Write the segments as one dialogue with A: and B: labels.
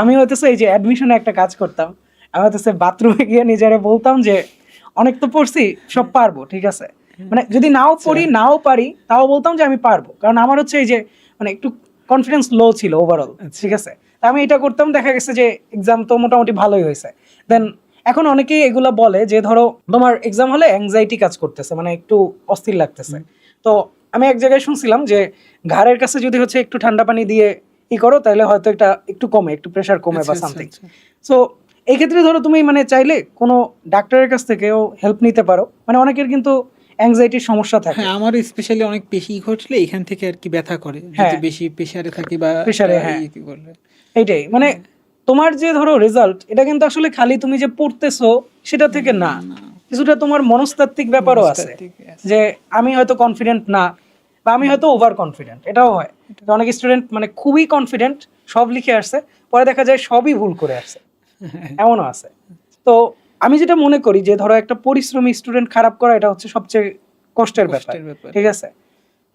A: আমি হইতেছে এই যে অ্যাডমিশনে একটা কাজ করতাম। আমি হইতেছে বাথরুমে গিয়ে নিজেরে বলতাম যে অনেক তো পড়ছি সব পারব ঠিক আছে? মানে যদি নাও পড়ি নাও পারি তাও বলতাম যে আমি পারব। কারণ আমার হচ্ছে এই যে মানে একটু কনফিডেন্স লো ছিল ওভারঅল ঠিক আছে? আমি এটা করতাম দেখা গেছে যে এক্সাম তো মোটামুটি ভালোই হয়েছে। দেন এখন অনেকেই এগুলা বলে যে ধরো তোমার এক্সাম হলে অ্যাংজাইটি কাজ করতেছে মানে একটু অস্থির লাগতেছে। তো আমি এক জায়গায় শুনছিলাম যে ঘাড়ের কাছে যদি হচ্ছে একটু ঠান্ডা পানি দিয়ে ই করো তাহলে হয়তো এটা একটু কমে একটু প্রেশার কমে বা
B: আচ্ছা, আচ্ছা,
A: সামথিং। সো এই ক্ষেত্রে ধরো তুমি মানে চাইলে কোনো ডাক্তারের কাছ থেকেও হেল্প নিতে পারো। মানে অনেকের কিন্তু অ্যাংজাইটির সমস্যা থাকে।
B: হ্যাঁ আমার স্পেশালি অনেক বেশি ঘটলে এখান থেকে আর কি ব্যথা করে। যদি
A: হ্যাঁ।
B: বেশি প্রেসারে থাকি বা আহ,
A: হ্যাঁ। এইটাই। মানে তোমার যে ধরো রেজাল্ট এটা কিন্তু আসলে খালি তুমি যে পড়তেছো সেটা থেকে না কিছুটা তোমার মনস্তাত্ত্বিক ব্যাপারও আছে। যে আমি হয়তো কনফিডেন্ট না। বা আমি হয়তো ওভার কনফিডেন্ট এটাও হয় অনেক স্টুডেন্ট মানে খুবই কনফিডেন্ট সব লিখে আসছে পরে দেখা যায় সবই ভুল করে আসছে। এমনও আছে। তো আমি যেটা মনে করি যে ধরো একটা পরিশ্রমী স্টুডেন্ট খারাপ করা এটা হচ্ছে সবচেয়ে
B: কষ্টের ব্যাপার।
A: ঠিক আছে?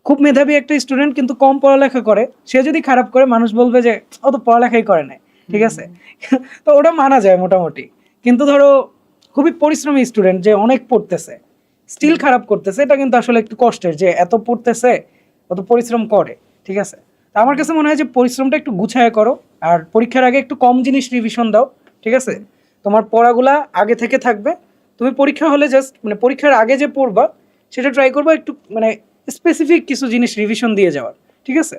A: খুব মেধাবী একটা স্টুডেন্ট কিন্তু কম পড়ালেখা করে সে যদি খারাপ করে মানুষ বলবে যে ও তো পড়ালেখাই করে নাই। ঠিক আছে? তো ওটা মানা যায় মোটামুটি। কিন্তু ধরো খুবই পরিশ্রমী স্টুডেন্ট যে অনেক পড়তেছে স্টিল খারাপ করতেছে, এটা কিন্তু আসলে একটু কষ্টের যে এত পড়তেছে, অত পরিশ্রম করে, ঠিক আছে? তা আমার কাছে মনে হয় যে পরিশ্রমটা একটু গুছায় করো, আর পরীক্ষার আগে একটু কম জিনিস রিভিশন দাও, ঠিক আছে? তোমার পড়াগুলা আগে থেকে থাকবে, তুমি পরীক্ষা হলে জাস্ট মানে পরীক্ষার আগে যে পড়বা, সেটা ট্রাই করবা একটু মানে স্পেসিফিক কিছু জিনিস রিভিশন দিয়ে যাওয়ার, ঠিক আছে?